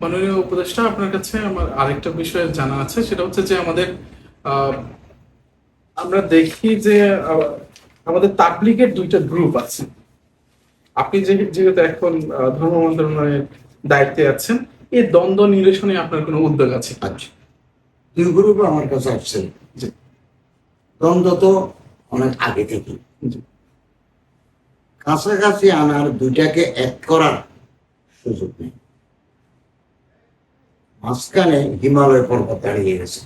মাননীয় উপদেষ্টা আপনার কাছে আমার আরেকটা বিষয় জানা আছে সেটা হচ্ছে যে আমাদের আমরা দেখি যে আমাদের তাবলিগের দুইটা গ্রুপ আছে আপনি যে যেহেতু এখন ধর্ম মন্ত্রণালয়ের দায়িত্বে আছেন এই দ্বন্দ্ব নিরসনে আপনার কোনো উদ্যোগ আছে? আচ্ছা দুই গ্রুপ আমার কাছে আসছে। দ্বন্দ্ব তো অনেক আগে থেকে জি। কাছাকাছি আনার দুইটাকে এক করার সুযোগ নেই মাঝখানে হিমালয় পর্বত দাঁড়িয়ে গেছে।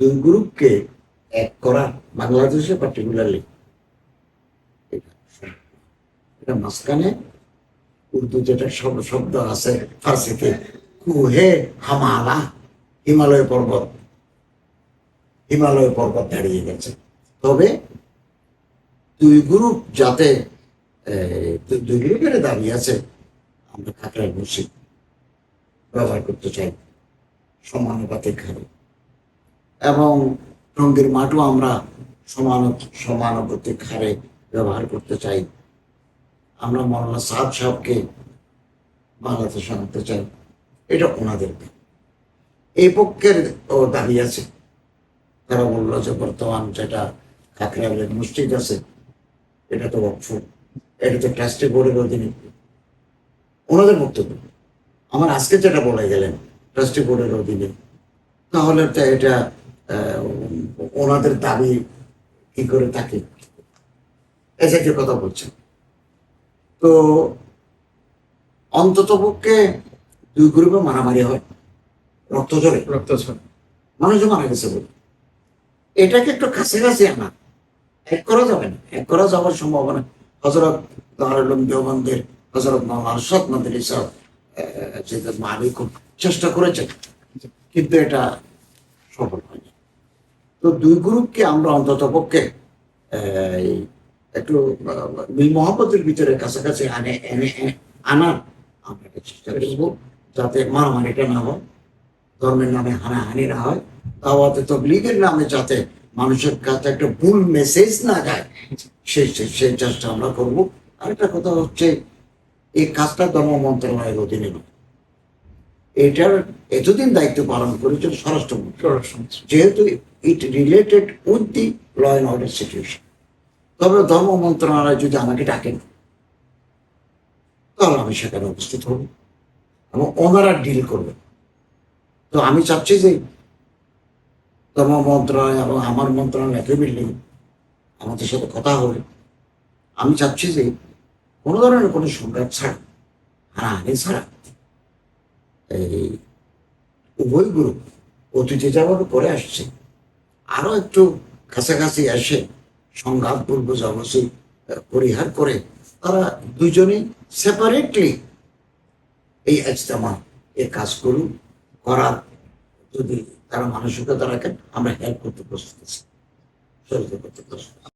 দুই গ্রুপকে এক করা বাংলাদেশে পার্টিকুলারলি এটা মাঝখানে, উর্দু যেটা শব্দ শব্দ আছে ফার্সিতে, কুহে হামালা, হিমালয় পর্বত। হিমালয় পর্বত দাঁড়িয়ে গেছে। তবে দুই গ্রুপ যাতে দুই গ্রুপের দাবি আছে, আমরা কাকড়ায় বসি। ব্যবহার করতে চাই। সমানুপাতিক হারে এবং রঙ্গের মাঠও আমরা সমান, সমানুপাতিক হারে ব্যবহার করতে চাই। আমরা মৌলানা সাদ সাহেবকে বাংলাদেশে আনতে চাই। এটা ওনাদের এই পক্ষের ও দাবি আছে। তারা বলল যে বর্তমান যেটা কাকরাবের মসজিদ আছে, এটা তো অক্ষ এটা তো ট্রাস্টি বোর্ডের ওনাদের বক্তব্য। আমার আজকে যেটা বলে গেলেন ট্রাস্টি বোর্ডের অধীনে তাহলে তো এটা ওনাদের দাবি কি করে থাকে? এ জাতীয় কথা বলছেন। তো অন্তত পক্ষে দুই গ্রুপে মারামারি হয় রক্ত ঝরে। রক্ত ছড়া মানুষ মারা গেছে বলে। এটাকে একটু কাছে কাছাকাছি আনা। এক করা যাবে না। এক করা যাওয়ার সম্ভাবনা। হজরত দারুল দেওবন্দের হজরত মামা আরশাদ মাদের মালিক খুব চেষ্টা করেছেন, কিন্তু এটা সফল হয়নি। তো দুই গ্রুপকে আমরা অন্তত পক্ষে একটু মিল মহাব্বতের ভিতরে কাছাকাছি আনে, এনে আনার আমরা চেষ্টা করব, যাতে মারামারিটা না হয়, ধর্মের নামে হানাহানি না হয়, দাওয়াতে তবলিগের নামে যাতে মানুষের কাছে একটা ভুল মেসেজ না যায় সেই- সেই চেষ্টা আমরা করব। আরেকটা কথা হচ্ছে এই কাজটা ধর্ম মন্ত্রণালয়ের অধীনে নয় এটার এতদিন দায়িত্ব পালন করেছেন স্বরাষ্ট্রমন্ত্রী। যেহেতু it related with the law and order situation তবে ধর্ম মন্ত্রণালয় যদি আমাকে ডাকেন তাহলে আমি সেখানে উপস্থিত হব এবং ওনারা ডিল করবেন। তো আমি চাচ্ছি যে ধর্ম মন্ত্রণালয় এবং আমার মন্ত্রণালয় একই বিল্ডিং আমাদের সাথে কথা হবে। আমি চাচ্ছি যে কোনো ধরনের কোনো সংঘাত ছাড়া হানাহানি ছাড়া এই উভয় অতীতে যাওয়ার পরে আসছে আরও একটু কাছাকাছি এসে সংঘাত, পূর্ব জগসী পরিহার করে তারা দুজনেই সেপারেটলি এই ইজতেমা এ কাজ করুন করার যদি তারা মানসিকতা রাখেন, আমরা হেল্প করতে প্রস্তুত আছি সহযোগিতা করতে প্রস্তুত।